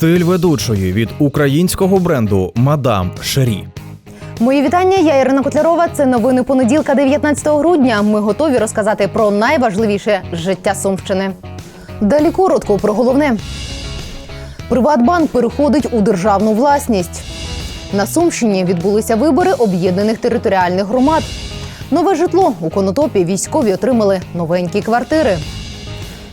Стиль ведучої від українського бренду Мадам Шері. Мої вітання. Я Ірина Котлярова. Це новини понеділка, 19 грудня. Ми готові розказати про найважливіше життя Сумщини. Далі коротко про головне. Приватбанк переходить у державну власність. На Сумщині відбулися вибори об'єднаних територіальних громад. Нове житло у Конотопі військові отримали новенькі квартири.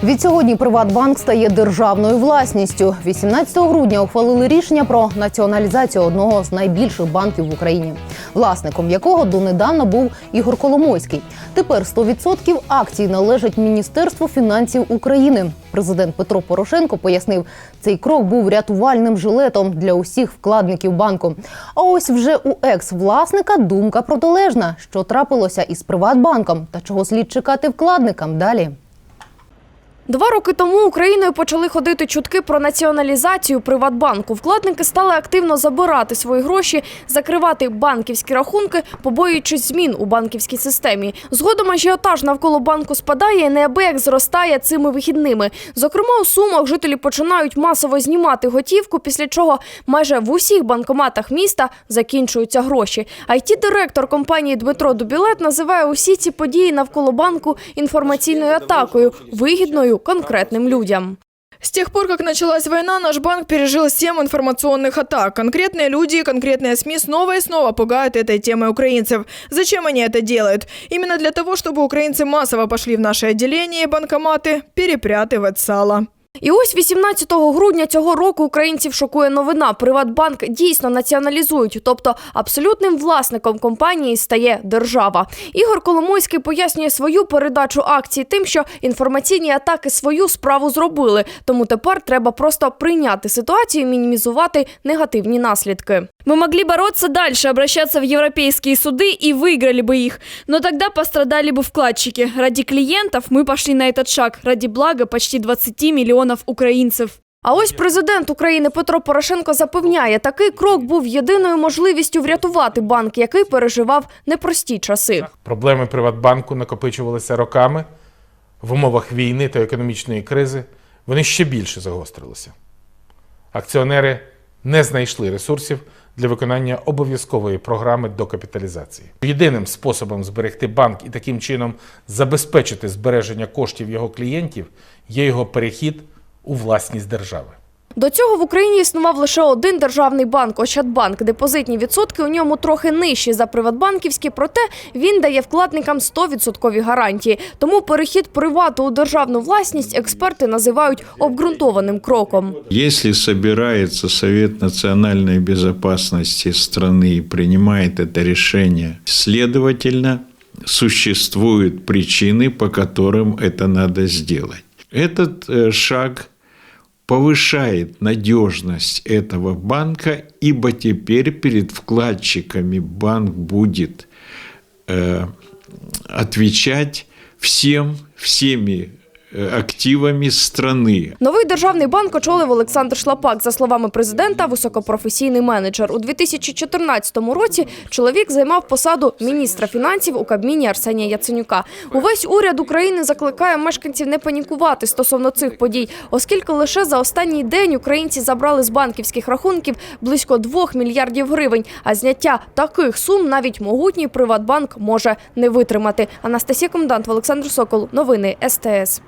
Відсьогодні Приватбанк стає державною власністю. 18 грудня ухвалили рішення про націоналізацію одного з найбільших банків в Україні, власником якого донедавна був Ігор Коломойський. Тепер 100% акцій належать Міністерству фінансів України. Президент Петро Порошенко пояснив, цей крок був рятувальним жилетом для усіх вкладників банку. А ось вже у екс-власника думка протилежна, що трапилося із Приватбанком та чого слід чекати вкладникам далі. Два роки тому Україною почали ходити чутки про націоналізацію Приватбанку. Вкладники стали активно забирати свої гроші, закривати банківські рахунки, побоюючись змін у банківській системі. Згодом ажіотаж навколо банку спадає і неабияк зростає цими вихідними. Зокрема, у сумах жителі починають масово знімати готівку, після чого майже в усіх банкоматах міста закінчуються гроші. it директор компанії Дмитро Дубілет називає усі ці події навколо банку інформаційною атакою, вигідною конкретним людям. С тех пор, как началась война, наш банк пережил семь информационных атак. Конкретные люди и конкретные СМИ снова и снова пугают этой темой украинцев. Зачем они это делают? Именно для того, чтобы украинцы массово пошли в наши отделения и банкоматы перепрятывать сало. І ось 18 грудня цього року українців шокує новина. Приватбанк дійсно націоналізують, тобто абсолютним власником компанії стає держава. Ігор Коломойський пояснює свою передачу акцій тим, що інформаційні атаки свою справу зробили. Тому тепер треба просто прийняти ситуацію, і мінімізувати негативні наслідки. Мы могли бороться дальше, обращаться в европейские суды и выиграли бы их. Но тогда пострадали бы вкладчики. Ради клиентов мы пошли на этот шаг, ради блага почти 20 миллионов украинцев. А ось президент України Петро Порошенко запевняє, такий крок був єдиною можливістю врятувати банк, який переживав непрості часи. Проблеми Приватбанку накопичувалися роками в умовах війни та економічної кризи. Вони ще більше загострилися. Акціонери не знайшли ресурсів для виконання обов'язкової програми докапіталізації. Єдиним способом зберегти банк і таким чином забезпечити збереження коштів його клієнтів є його перехід у власність держави. До цього в Україні існував лише один державний банк Ощадбанк. Депозитні відсотки у ньому трохи нижчі за приватбанківські, проте він дає вкладникам 100% гарантії. Тому перехід привату у державну власність експерти називають обґрунтованим кроком. Если собирается Совет национальной безопасности страны и принимает это решение, следовательно, существуют причины, по которым это надо сделать. Этот э, шаг повышает надежность этого банка, ибо теперь перед вкладчиками банк будет э, отвечать всем, всеми активами страны. Новий державний банк очолив Олександр Шлапак. За словами президента, високопрофесійний менеджер. У 2014 році чоловік займав посаду міністра фінансів у Кабміні Арсенія Яценюка. Увесь уряд України закликає мешканців не панікувати стосовно цих подій, оскільки лише за останній день українці забрали з банківських рахунків близько 2 мільярдів гривень. А зняття таких сум навіть могутній Приватбанк може не витримати. Анастасія Комдант, Олександр Сокол. Новини СТС.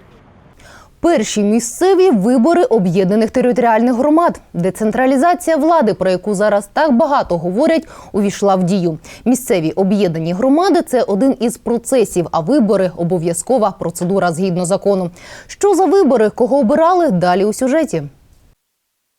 Перші місцеві вибори об'єднаних територіальних громад. Децентралізація влади, про яку зараз так багато говорять, увійшла в дію. Місцеві об'єднані громади це один із процесів, а вибори обов'язкова процедура згідно закону. Що за вибори, кого обирали? Далі у сюжеті.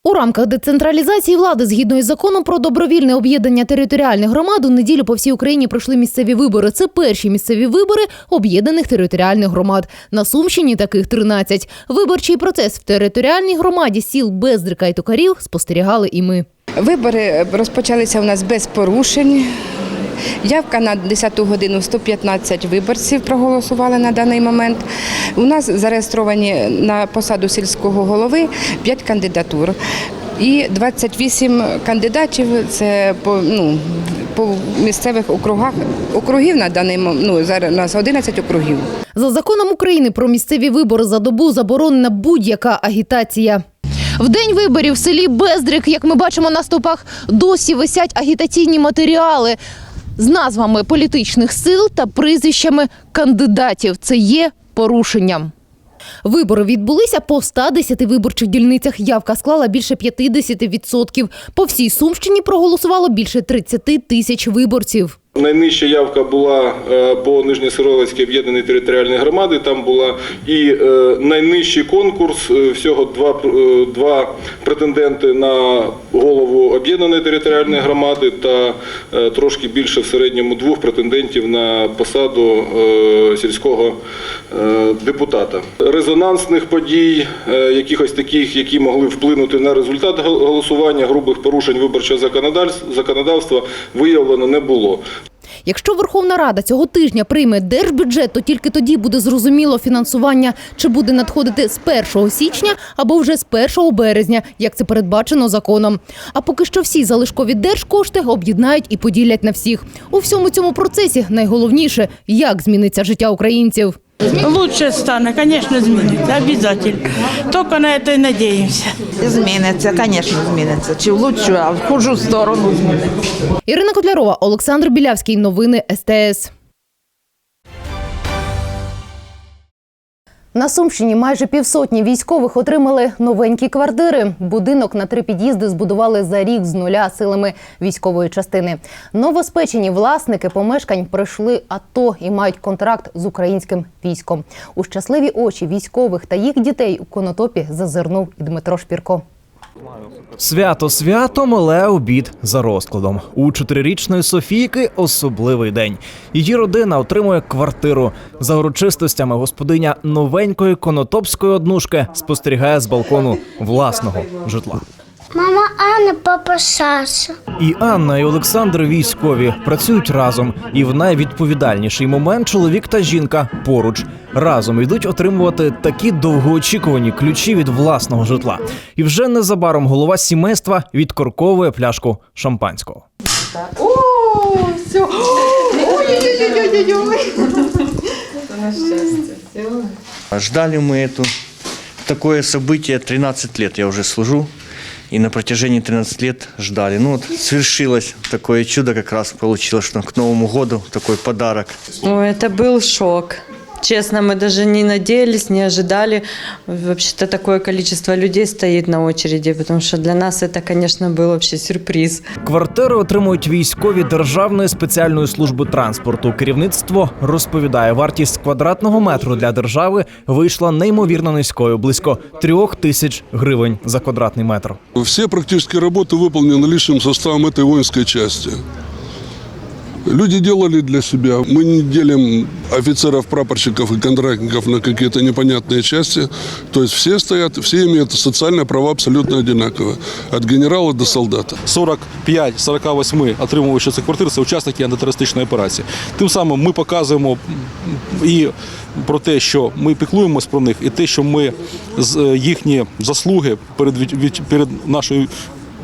У рамках децентралізації влади, згідно із законом про добровільне об'єднання територіальних громад, у неділю по всій Україні пройшли місцеві вибори. Це перші місцеві вибори об'єднаних територіальних громад. На Сумщині таких 13. Виборчий процес в територіальній громаді сіл Бездрика і Токарів спостерігали і ми. Вибори розпочалися у нас без порушень. Явка на 10 годину 115 виборців проголосували на даний момент. У нас зареєстровані на посаду сільського голови 5 кандидатур. І 28 кандидатів це по, ну, по місцевих округах. Округів на даний момент, ну, зараз у нас 11 округів. За законом України про місцеві вибори за добу заборонена будь-яка агітація. В день виборів в селі Бездрик, як ми бачимо на стовпах, досі висять агітаційні матеріали з назвами політичних сил та прізвищами кандидатів. Це є порушенням. Вибори відбулися по 110 виборчих дільницях. Явка склала більше 50%. По всій Сумщині проголосувало більше 30 тисяч виборців. Найнижча явка була е, по Нижньосировицькій об'єднаній територіальній громади. Там була і е, найнижчий конкурс. е, Всього два, два претенденти на голову об'єднаної територіальної громади та трошки більше в середньому двох претендентів на посаду сільського депутата. Резонансних подій, якихось таких, які могли вплинути на результат голосування, грубих порушень виборчого законодавства виявлено не було. Якщо Верховна Рада цього тижня прийме держбюджет, то тільки тоді буде зрозуміло фінансування, чи буде надходити з 1 січня або вже з 1 березня, як це передбачено законом. А поки що всі залишкові держкошти об'єднають і поділять на всіх. У всьому цьому процесі найголовніше, як зміниться життя українців. Лучше стане, конечно, зміниться, обязательно. Только на это и надеемся. Зміниться, звісно, зміниться. Чи в лучшу, а в хужу сторону зміниться. Ірина Котлярова, Олександр Білявський. Новини СТС. На Сумщині майже півсотні військових отримали новенькі квартири. Будинок на три під'їзди збудували за рік з нуля силами військової частини. Новоспечені власники помешкань пройшли АТО і мають контракт з українським військом. У щасливі очі військових та їх дітей у конотопі зазирнув і Дмитро Шпірко. Свято святом, але обід за розкладом. У чотирирічної Софійки особливий день. Її родина отримує квартиру. За урочистостями господиня новенької конотопської однушки спостерігає з балкону власного житла. Мама Анна, папа Саша. І Анна і Олександр військові працюють разом. І в найвідповідальніший момент чоловік та жінка поруч разом йдуть отримувати такі довгоочікувані ключі від власного житла. І вже незабаром голова сімейства відкорковує пляшку шампанського. Ждали мы эту такое событие 13 лет я уже служу. И на протяжении 13 лет ждали. Ну вот свершилось такое чудо как раз получилось, что к Новому году такой подарок. Ой, это был шок. Честно, мы даже не надеялись, не ожидали. Вообще-то такое количество людей стоит на очереди, потому что для нас это, конечно, был вообще сюрприз. Квартири отримують військові Державної спеціальної служби транспорту. Керівництво розповідає, вартість квадратного метру для держави вийшла неймовірно низькою близько трьох тисяч гривень за квадратний метр. Все практически работы выполнены личным составом этой воинской части. Люди делали для себя. Мы не делим офицеров, прапорщиков и контрактников на какие-то непонятные части. То есть все стоят, все имеют социальные права абсолютно одинаковые. От генерала до солдата. 45-48 отримувачі цих квартир це учасники антитерористичної операції. Тим самим ми показуємо і про те, що ми піклуємось про них, і те, що ми з- е, їхні заслуги перед від- від- перед нашою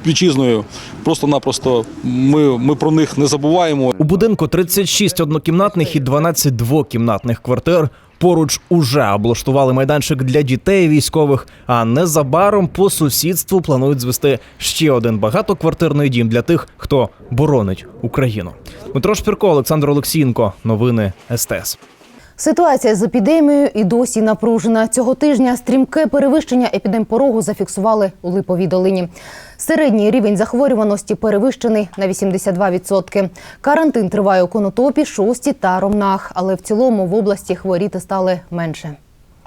вітчизною просто-напросто ми, ми про них не забуваємо. У будинку 36 однокімнатних і 12 двокімнатних квартир. Поруч уже облаштували майданчик для дітей військових. А незабаром по сусідству планують звести ще один багатоквартирний дім для тих, хто боронить Україну. Дмитро Шпірко, Олександр Олексієнко. Новини СТС. Ситуація з епідемією і досі напружена. Цього тижня стрімке перевищення епідемпорогу зафіксували у Липовій долині. Середній рівень захворюваності перевищений на 82%. Карантин триває у Конотопі, Шості та Ромнах, але в цілому в області хворіти стали менше.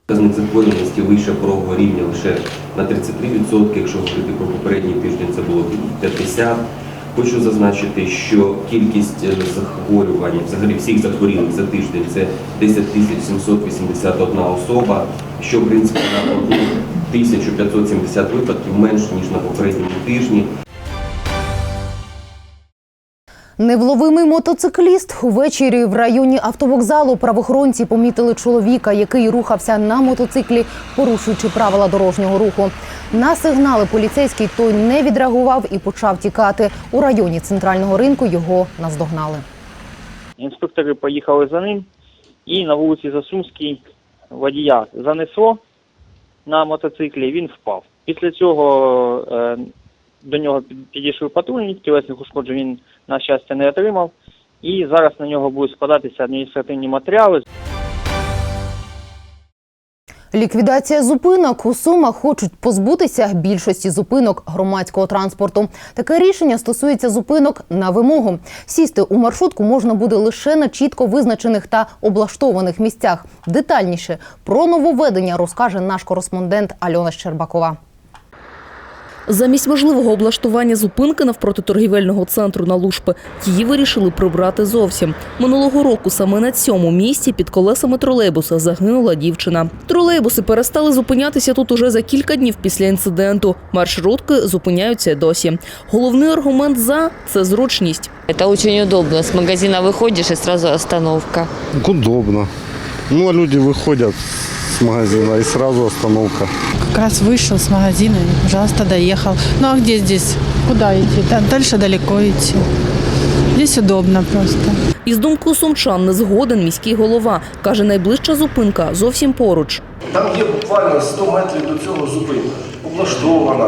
Показник захворюваності вище порогового рівня лише на 33%, якщо говорити про попередній тиждень це було 50%. Хочу зазначити, що кількість е, захворювань, взагалі всіх захворілих за тиждень це 10 781 особа, що в принципі на 1570 випадків менше, ніж на попередньому тижні. Невловимий мотоцикліст увечері в районі автовокзалу правоохоронці помітили чоловіка, який рухався на мотоциклі, порушуючи правила дорожнього руху. На сигнали поліцейський той не відреагував і почав тікати. У районі центрального ринку його наздогнали. Інспектори поїхали за ним і на вулиці Засумській водія занесло на мотоциклі, він впав. Після цього е, до нього під- підійшли патрульні, тілесних ушкоджень він, на щастя, не отримав. І зараз на нього будуть складатися адміністративні матеріали. Ліквідація зупинок у Сумах хочуть позбутися більшості зупинок громадського транспорту. Таке рішення стосується зупинок на вимогу. Сісти у маршрутку можна буде лише на чітко визначених та облаштованих місцях. Детальніше про нововведення розкаже наш кореспондент Альона Щербакова. Замість можливого облаштування зупинки навпроти торгівельного центру на Лушпи її вирішили прибрати зовсім. Минулого року саме на цьому місці під колесами тролейбуса загинула дівчина. Тролейбуси перестали зупинятися тут уже за кілька днів після інциденту. Маршрутки зупиняються досі. Головний аргумент за це зручність. Это очень удобно. С магазина выходишь и сразу остановка. Удобно. Ну, а люди выходят с магазина и сразу остановка. Как раз вышел с магазина и, пожалуйста, доехал. Ну а где здесь? Куда идти? Да, Дальше далеко идти. Здесь удобно просто. Із думкою сумчан не згоден міський голова. Каже, найближча зупинка зовсім поруч. Там є буквально 100 метрів до цього зупинка. Облаштована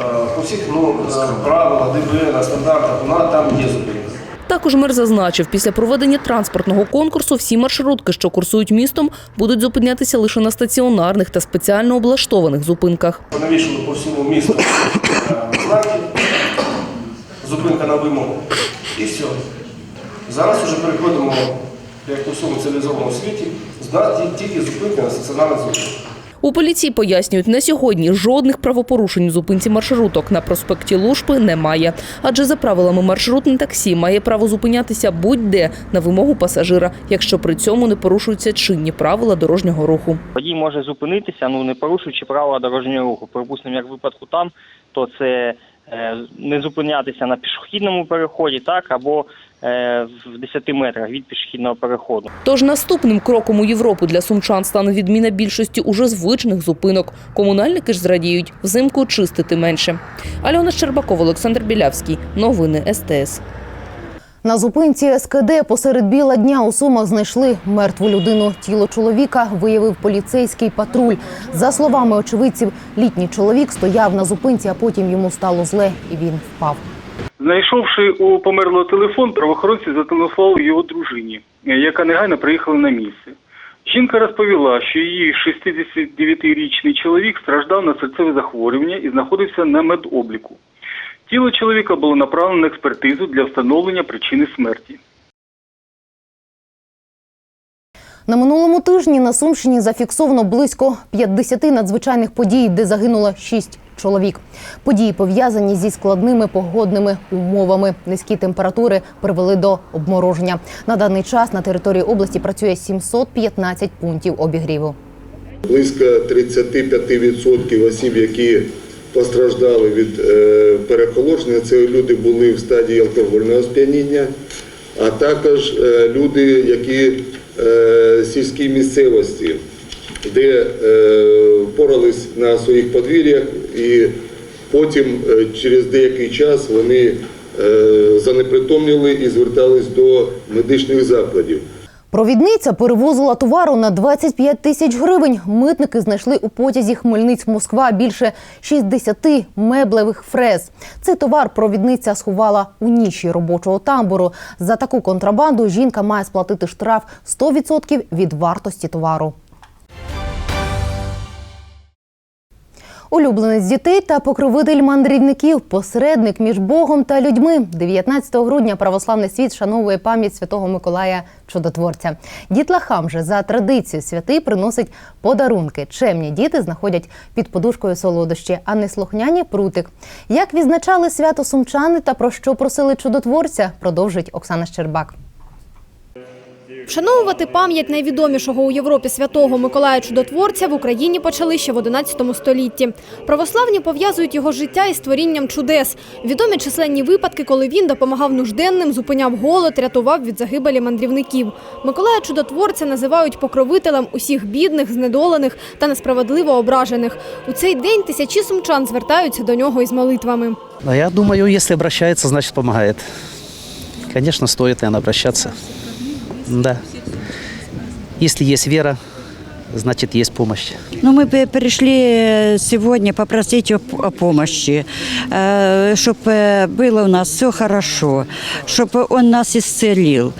е, по всіх ну, е, правилах, ДБН, стандартах, вона там є зупинка. Також мер зазначив, після проведення транспортного конкурсу всі маршрутки, що курсують містом, будуть зупинятися лише на стаціонарних та спеціально облаштованих зупинках. Навішали по всьому місту знаки, зупинка на вимогу. І все. Зараз вже переходимо, як у всьому цивілізованому світі, знати тільки зупинки на стаціонарних зупинках. У поліції пояснюють, на сьогодні жодних правопорушень у зупинці маршруток на проспекті Лушпи немає. Адже за правилами маршрутне таксі має право зупинятися будь-де на вимогу пасажира, якщо при цьому не порушуються чинні правила дорожнього руху. Водій може зупинитися, ну не порушуючи правила дорожнього руху. Припустимо, як випадку там, то це е, не зупинятися на пішохідному переході, так або в 10 метрах від пішохідного переходу. Тож наступним кроком у Європу для сумчан стане відміна більшості уже звичних зупинок. Комунальники ж зрадіють взимку чистити менше. Альона Щербакова, Олександр Білявський. Новини СТС. На зупинці СКД посеред біла дня у Сумах знайшли мертву людину. Тіло чоловіка виявив поліцейський патруль. За словами очевидців, літній чоловік стояв на зупинці, а потім йому стало зле і він впав. Знайшовши у померлого телефон, правоохоронці зателефонували його дружині, яка негайно приїхала на місце. Жінка розповіла, що її 69-річний чоловік страждав на серцеве захворювання і знаходився на медобліку. Тіло чоловіка було направлено на експертизу для встановлення причини смерті. На минулому тижні на Сумщині зафіксовано близько 50 надзвичайних подій, де загинуло 6 чоловік. Події пов'язані зі складними погодними умовами. Низькі температури привели до обмороження. На даний час на території області працює 715 пунктів обігріву. Близько 35% осіб, які постраждали від е, це люди були в стадії алкогольного сп'яніння, а також е, люди, які е, сільській місцевості, де е, впорались на своїх подвір'ях, і потім е, через деякий час вони е, занепритомніли і звертались до медичних закладів. Провідниця перевозила товару на 25 тисяч гривень. Митники знайшли у потязі Хмельницьк-Москва більше 60 меблевих фрез. Цей товар провідниця сховала у ніші робочого тамбуру. За таку контрабанду жінка має сплатити штраф 100% від вартості товару. Улюбленець дітей та покровитель мандрівників, посередник між Богом та людьми. 19 грудня православний світ шановує пам'ять святого Миколая Чудотворця. Дітлахам же за традицією святий приносить подарунки. Чемні діти знаходять під подушкою солодощі, а неслухняні прутик. Як відзначали свято сумчани та про що просили чудотворця, продовжить Оксана Щербак. Вшановувати пам'ять найвідомішого у Європі святого Миколая Чудотворця в Україні почали ще в 11 столітті. Православні пов'язують його життя із створінням чудес. Відомі численні випадки, коли він допомагав нужденним, зупиняв голод, рятував від загибелі мандрівників. Миколая Чудотворця називають покровителем усіх бідних, знедолених та несправедливо ображених. У цей день тисячі сумчан звертаються до нього із молитвами. Я думаю, если обращается, значит помогает. Конечно, стоит, наверное, обращаться. Да. Если есть вера, значит есть помощь. Ну, мы пришли сегодня попросить о, помощи, чтобы было у нас все хорошо, чтобы он нас исцелил.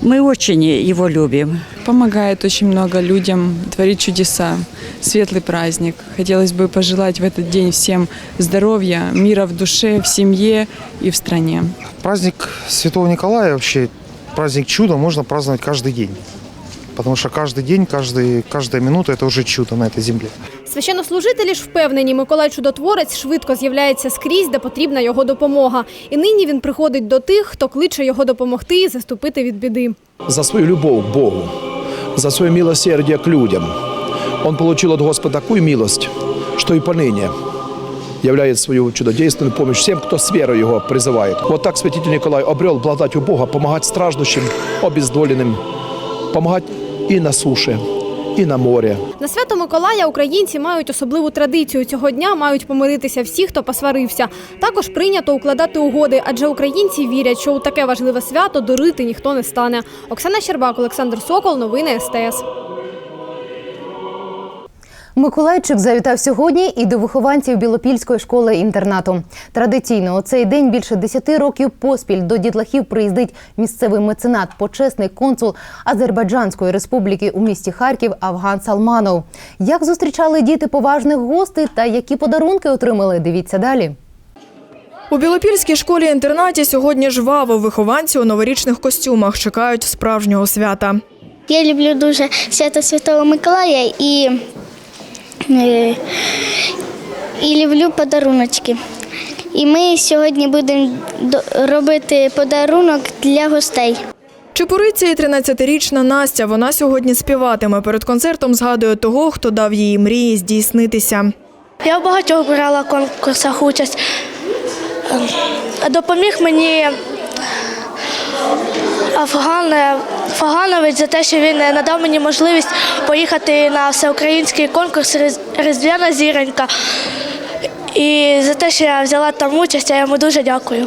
Мы очень его любим. Помогает очень много людям, творит чудеса. Светлый праздник. Хотелось бы пожелать в этот день всем здоровья, мира в душе, в семье и в стране. Праздник Святого Николая, вообще праздник чуда, можно праздновать каждый день. Потому что каждый день, каждый, каждая минута – это уже чудо на этой земле. Священнослужителі ж впевнені, Миколай Чудотворець швидко з'являється скрізь, де потрібна його допомога. І нині він приходить до тих, хто кличе його допомогти і заступити від біди. за свою любовь к Богу, за свое милосердие к людям. Он получил от Господа такую милость, что и поныне являет свою чудодейственную помощь всем, кто с верой его призывает. Вот так святитель Николай обрел благодать у Бога помогать страждущим, обездоленным, помогать и на суше, и на море. На свято Миколая українці мають особливу традицію. Цього дня мають помиритися всі, хто посварився. Також прийнято укладати угоди, адже українці вірять, що у таке важливе свято дурити ніхто не стане. Оксана Щербак, Олександр Сокол, новини СТС. Миколайчик завітав сьогодні і до вихованців Білопільської школи інтернату. Традиційно у цей день більше 10 років поспіль до дітлахів приїздить місцевий меценат, почесний консул Азербайджанської республіки у місті Харків Авган Салманов. Як зустрічали діти поважних гостей та які подарунки отримали? Дивіться далі. У Білопільській школі-інтернаті сьогодні жваво вихованці у новорічних костюмах чекають справжнього свята. Я люблю дуже свято Святого Миколая і, і люблю подаруночки. І ми сьогодні будемо робити подарунок для гостей. Чепуриця і 13-річна Настя. Вона сьогодні співатиме. Перед концертом згадує того, хто дав їй мрії здійснитися. Я в багатьох брала конкурсах участь. Е, Допоміг мені Афган Фаганович за те, що він е, надав мені можливість поїхати на всеукраїнський конкурс «Різ- Різдвяна зіронька. І за те, що я взяла там участь, я йому дуже дякую.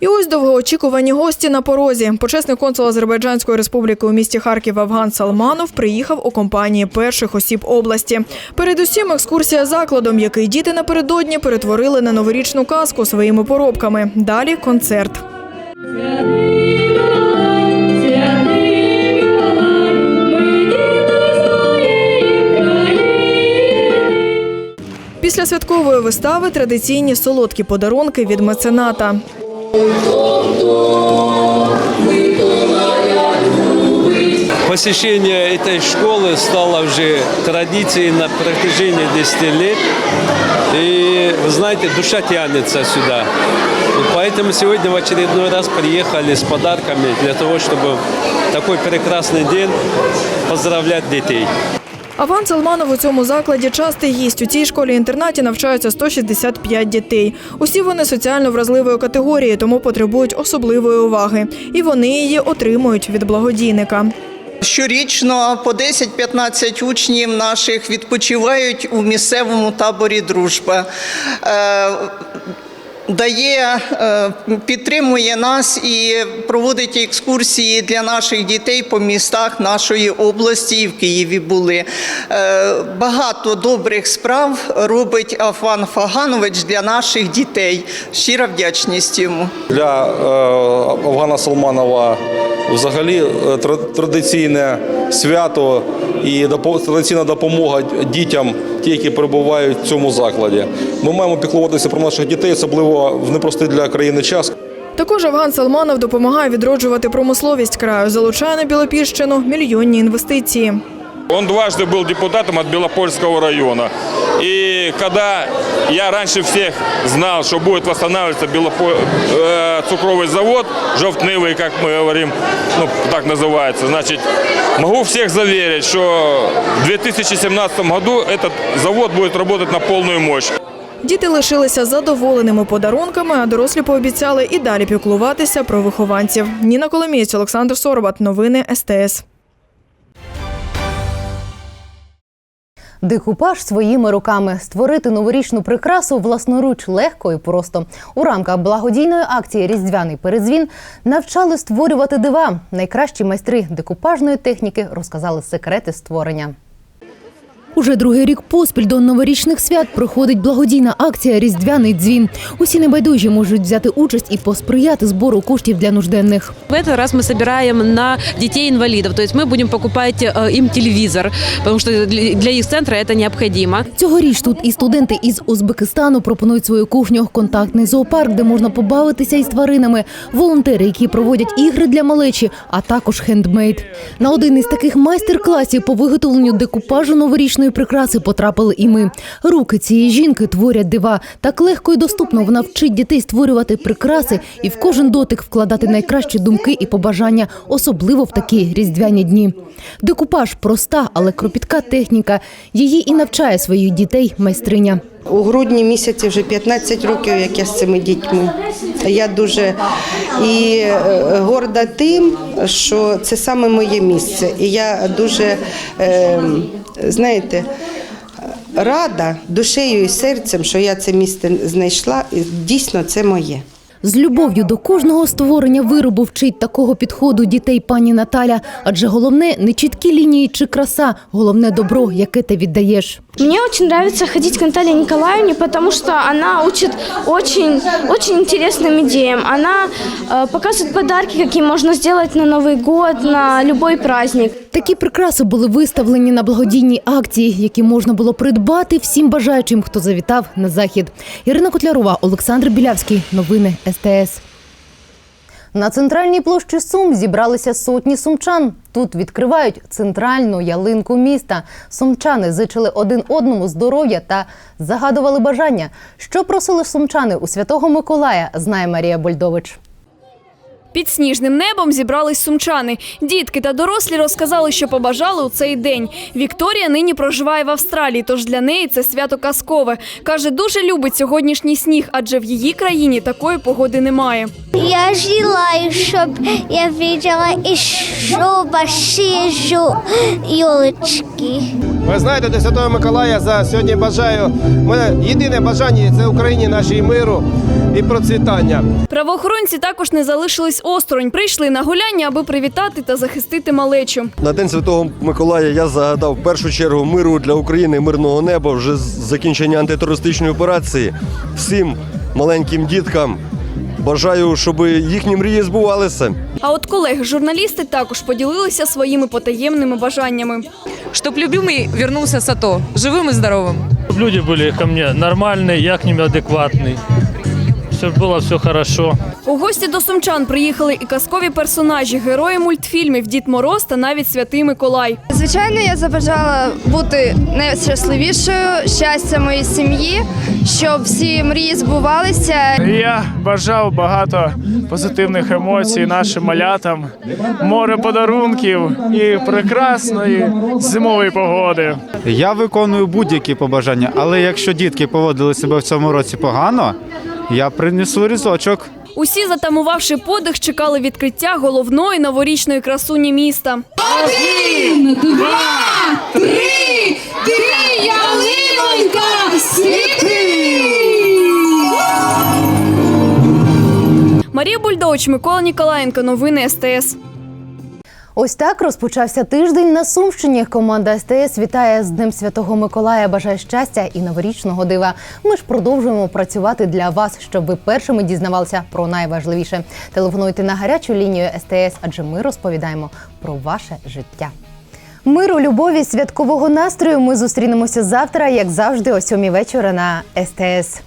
І ось довгоочікувані гості на порозі. Почесний консул Азербайджанської республіки у місті Харків Авган Салманов приїхав у компанії перших осіб області. Передусім екскурсія закладом, який діти напередодні перетворили на новорічну казку своїми поробками. Далі концерт. Після святкової вистави традиційні солодкі подарунки від мецената. Посещение этой школы стало уже традицией на протяжении 10 лет. И, вы знаете, душа тянется сюда. И поэтому сегодня в очередной раз приехали с подарками для того, чтобы в такой прекрасный день поздравлять детей. Аван Салманов у цьому закладі частий гість. У цій школі-інтернаті навчаються 165 дітей. Усі вони соціально вразливої категорії, тому потребують особливої уваги. І вони її отримують від благодійника. Щорічно по 10-15 учнів наших відпочивають у місцевому таборі Дружба. Дає, е, підтримує нас і проводить екскурсії для наших дітей по містах нашої області і в Києві були. Е, Багато добрих справ робить Афан Фаганович для наших дітей. Щира вдячність йому. Для е, Афгана Салманова взагалі традиційне свято і традиційна допомога дітям, ті, які перебувають в цьому закладі. Ми маємо піклуватися про наших дітей, особливо в непростий для країни час. Також Авган Салманов допомагає відроджувати промисловість краю, залучає на Білопільщину мільйонні інвестиції. Он дважды был депутатом от Белопольского района. И когда я раньше всех знал, что будет восстанавливаться Белопо- э, цукровый завод, жовтневый, как мы говорим, ну, так называется, значит, могу всех заверить, что в 2017 году этот завод будет работать на полную мощь. Діти лишилися задоволеними подарунками, а дорослі пообіцяли і далі піклуватися про вихованців. Ніна Коломієць, Олександр Сорбат. Новини СТС. Декупаж своїми руками створити новорічну прикрасу власноруч легко і просто. У рамках благодійної акції Різдвяний передзвін навчали створювати дива. Найкращі майстри декупажної техніки розказали секрети створення. Уже другий рік поспіль до новорічних свят проходить благодійна акція Різдвяний дзвін. Усі небайдужі можуть взяти участь і посприяти збору коштів для нужденних. В этот раз мы собираем на детей-инвалидов, то есть мы будем покупать э, им телевизор, потому что для для их центра это необходимо. Цьогоріч тут і студенти із Узбекистану пропонують свою кухню, контактний зоопарк, де можна побавитися із тваринами, волонтери, які проводять ігри для малечі, а також хендмейд. На один із таких майстер-класів по виготовленню декупажу новорічної прикраси потрапили і ми. Руки цієї жінки творять дива. Так легко і доступно вона вчить дітей створювати прикраси і в кожен дотик вкладати найкращі думки і побажання, особливо в такі різдвяні дні. Декупаж проста, але кропітка техніка. Її і навчає своїх дітей майстриня. У грудні місяці вже 15 років, як я з цими дітьми. Я дуже і е, горда тим, що це саме моє місце. І я дуже, е, знаєте, рада душею і серцем, що я це місце знайшла. І дійсно це моє. З любов'ю до кожного створення виробу вчить такого підходу дітей пані Наталя. Адже головне не чіткі лінії чи краса, головне добро, яке ти віддаєш. Мне очень нравится ходить к Наталье Николаевне, потому что она учит очень, очень интересным идеям. Она э, показывает подарки, какие можно сделать на Новый год, на любой праздник. Такі прикраси були виставлені на благодійній акції, які можна було придбати всім бажаючим, хто завітав на захід. Ірина Котлярова, Олександр Білявський. Новини СТС. На центральній площі Сум зібралися сотні сумчан. Тут відкривають центральну ялинку міста. Сумчани зичили один одному здоров'я та загадували бажання. Що просили сумчани у святого Миколая, знає Марія Больдович. Під сніжним небом зібрались сумчани. Дітки та дорослі розказали, що побажали у цей день. Вікторія нині проживає в Австралії, тож для неї це свято казкове. Каже, дуже любить сьогоднішній сніг, адже в її країні такої погоди немає. Я желаю, щоб я видела еще большие елочки. Ви знаєте, до Святого Миколая за сьогодні бажаю. Мене єдине бажання це Україні нашій миру і процвітання. Правоохоронці також не залишились осторонь. Прийшли на гуляння, аби привітати та захистити малечу. На День Святого Миколая я загадав в першу чергу миру для України, мирного неба, вже з закінчення антитерористичної операції. Всім маленьким діткам бажаю, щоб їхні мрії збувалися. А от колеги-журналісти також поділилися своїми потаємними бажаннями. Чтоб любимый вернулся с АТО, живым и здоровым. Чтобы люди были ко мне нормальные, я к ним адекватный. Чтобы было все хорошо. У гості до сумчан приїхали і казкові персонажі, герої мультфільмів Дід Мороз та навіть Святий Миколай. Звичайно, я забажала бути найщасливішою, щастя моїй сім'ї, щоб всі мрії збувалися. Я бажав багато позитивних емоцій нашим малятам, море подарунків і прекрасної зимової погоди. Я виконую будь-які побажання, але якщо дітки поводили себе в цьому році погано, я принесу різочок. Усі, затамувавши подих, чекали відкриття головної новорічної красуні міста. Один, два, три, три, ялинонька світи! Марія Бульдович, Микола Ніколаєнко. Новини СТС. Ось так розпочався тиждень на Сумщині. Команда СТС вітає з Днем Святого Миколая. Бажає щастя і новорічного дива. Ми ж продовжуємо працювати для вас, щоб ви першими дізнавалися про найважливіше. Телефонуйте на гарячу лінію СТС, адже ми розповідаємо про ваше життя. Миру, любові, святкового настрою. Ми зустрінемося завтра, як завжди, о сьомій вечора на СТС.